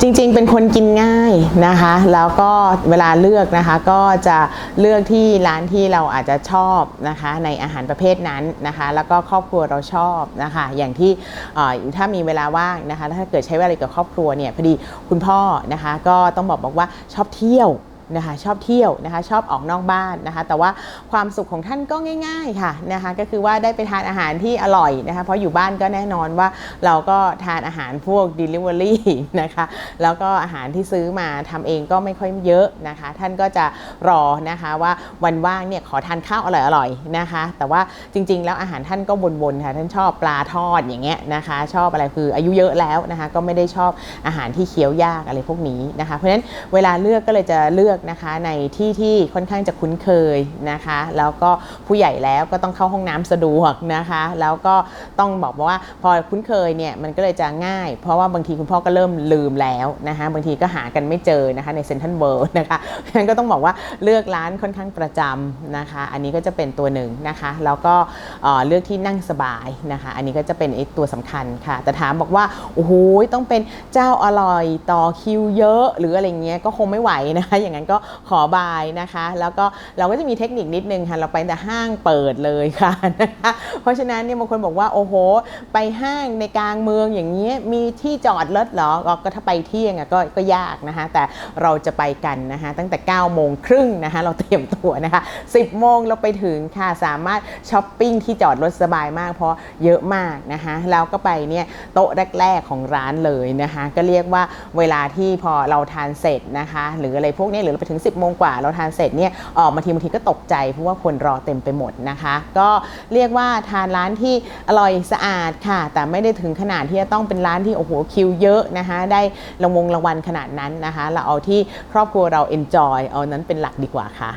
จริงๆ เป็นคนกินง่ายนะคะ แล้วก็เวลาเลือกนะคะ ก็จะเลือกที่ร้านที่เราอาจจะชอบนะคะ ในอาหารประเภทนั้นนะคะ แล้วก็ครอบครัวเราชอบนะคะ อย่างที่ถ้ามีเวลาว่างนะคะถ้าเกิดใช้เวลากับครอบครัวเนี่ยพอดีคุณพ่อนะคะ ก็ต้องบอกบอกว่าชอบเที่ยว นะคะชอบเที่ยวนะคะชอบออกนอกบ้านนะคะ แต่ว่าความสุขของท่านก็ง่าย ๆค่ะนะคะก็คือว่าได้ไปทานอาหารที่อร่อยนะคะเพราะอยู่บ้านก็แน่นอนว่าเราก็ทานอาหารพวก Delivery นะคะแล้วก็อาหารที่ซื้อมาทำเองก็ไม่ค่อยเยอะนะคะ ท่านก็จะรอนะคะว่าวันว่างเนี่ยขอทานข้าวอร่อยๆนะคะ แต่ว่าจริง ๆ แล้วอาหารท่านก็วนๆค่ะท่านชอบปลาทอดอย่างเงี้ยนะคะชอบอะไรคืออายุเยอะแล้วนะคะก็ไม่ได้ชอบอาหารที่เคี้ยวยากอะไรพวกนี้นะคะ เพราะฉะนั้นเวลาเลือกก็เลยจะเลือกนะคะในที่ที่ค่อนข้างจะคุ้นเคยนะคะ แล้วก็ผู้ใหญ่แล้วก็ต้องเข้าห้องน้ำสะดวกนะคะ แล้วก็ต้องบอกว่าพอคุ้นเคยเนี่ยมันก็เลยจะง่าย เพราะว่าบางทีคุณพ่อก็เริ่มลืมแล้วนะคะบางทีก็หากันไม่เจอนะคะในเซ็นทรัลเวิลด์นะคะเพราะฉะนั้นก็ต้องบอกว่าเลือกร้านค่อนข้างประจำนะคะ อันนี้ก็จะเป็นตัวหนึ่งนะคะแล้วก็เอ่อเลือกที่นั่งสบายนะคะ อันนี้ก็จะเป็นไอ้ตัวสำคัญค่ะ แต่ถามบอกว่าโอ้โหต้องเป็นเจ้าอร่อยต่อคิวเยอะ หรืออะไรเงี้ยก็คงไม่ไหวนะคะอย่างนั้นก็ขอบายนะคะ แล้วก็เราก็จะมีเทคนิคนิดนึงค่ะ เราไปแต่ห้างเปิดเลยค่ะนะคะ เพราะฉะนั้นเนี่ยบางคนบอกว่าโอ้โห ไปห้างในกลางเมืองอย่างเงี้ยมีที่จอดรถเหรอก็ก็ถ้าไปเที่ยงอะก็ก็ยากนะคะ แต่เราจะไปกันนะคะ ตั้งแต่9โมงครึ่งนะคะเราเตรียมตัวนะคะ 10โมงเราไปถึงค่ะสามารถช้อปปิ้งที่จอดรถสบายมากเพราะเยอะมากนะคะแล้วก็ไปเนี่ยโต๊ะแรก ๆของร้านเลยนะคะ ก็เรียกว่าเวลาที่พอเราทานเสร็จนะคะ หรืออะไรพวกนี้หรือไปถึง 10โมงกว่าเราทานเสร็จเนี่ยออกมาทีบางทีก็ตกใจเพราะว่าคนรอเต็มไปหมดนะคะ ก็เรียกว่าทานร้านที่อร่อยสะอาดค่ะ แต่ไม่ได้ถึงขนาดที่จะต้องเป็นร้านที่โอ้โหคิวเยอะนะคะ ได้รางวงรางวัลขนาดนั้นนะคะ เราเอาที่ครอบครัวเราเอนจอยเอานั้นเป็นหลักดีกว่าค่ะ